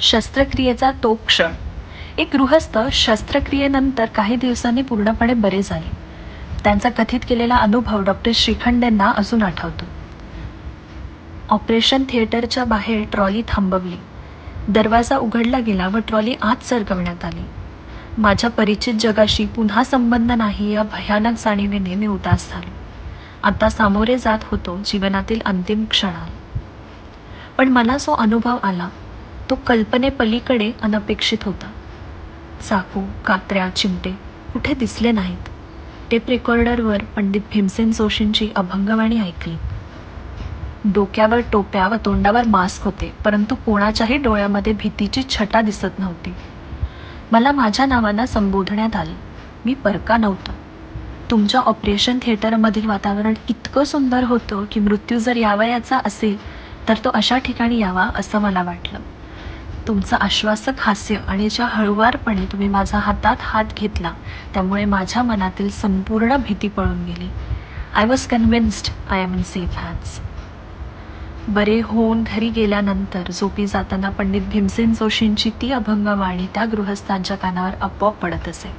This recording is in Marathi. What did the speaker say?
शस्त्रक्रियेचा तो क्षण. एक गृहस्थ शस्त्रक्रियेनंतर काही दिवसांनी पूर्णपणे बरे झाले. त्यांचा कथित केलेला अनुभव डॉक्टर श्रीखंडेंना अजून आठवतो. ऑपरेशन थिएटरच्या बाहेर ट्रॉली थांबवली. दरवाजा उघडला गेला व ट्रॉली आत सरकवण्यात आली. माझ्या परिचित जगाशी पुन्हा संबंध नाही या भयानक जाणीवेने मी उदास झालो. आता सामोरे जात होतो जीवनातील अंतिम क्षणाला. पण मला जो अनुभव आला तो कल्पनेपलीकडे अनपेक्षित होता. चाकू कात्र्या चिमटे कुठे दिसले नाहीत. टेप रेकॉर्डरवर पंडित भीमसेन जोशींची अभंगवाणी ऐकली. डोक्यावर टोप्या व तोंडावर मास्क होते परंतु कोणाच्याही डोळ्यामध्ये भीतीची छटा दिसत नव्हती. मला माझ्या नावानं संबोधण्यात आलं. मी परका नव्हतो. तुमच्या ऑपरेशन थिएटरमधील वातावरण इतकं सुंदर होतं की मृत्यू जर यावयाचा असेल तर तो अशा ठिकाणी यावा असं मला वाटलं. तुमचं आश्वासक हास्य आणि ज्या हळुवारपणे तुम्ही माझा हातात हात घेतला त्यामुळे माझ्या मनातील संपूर्ण भीती पळून गेली. I was convinced I am in safe hands बरे होऊन घरी गेल्यानंतर झोपी जाताना पंडित भीमसेन जोशींची ती अभंगवाणी त्या गृहस्थांच्या कानावर आपोआप पडत असे.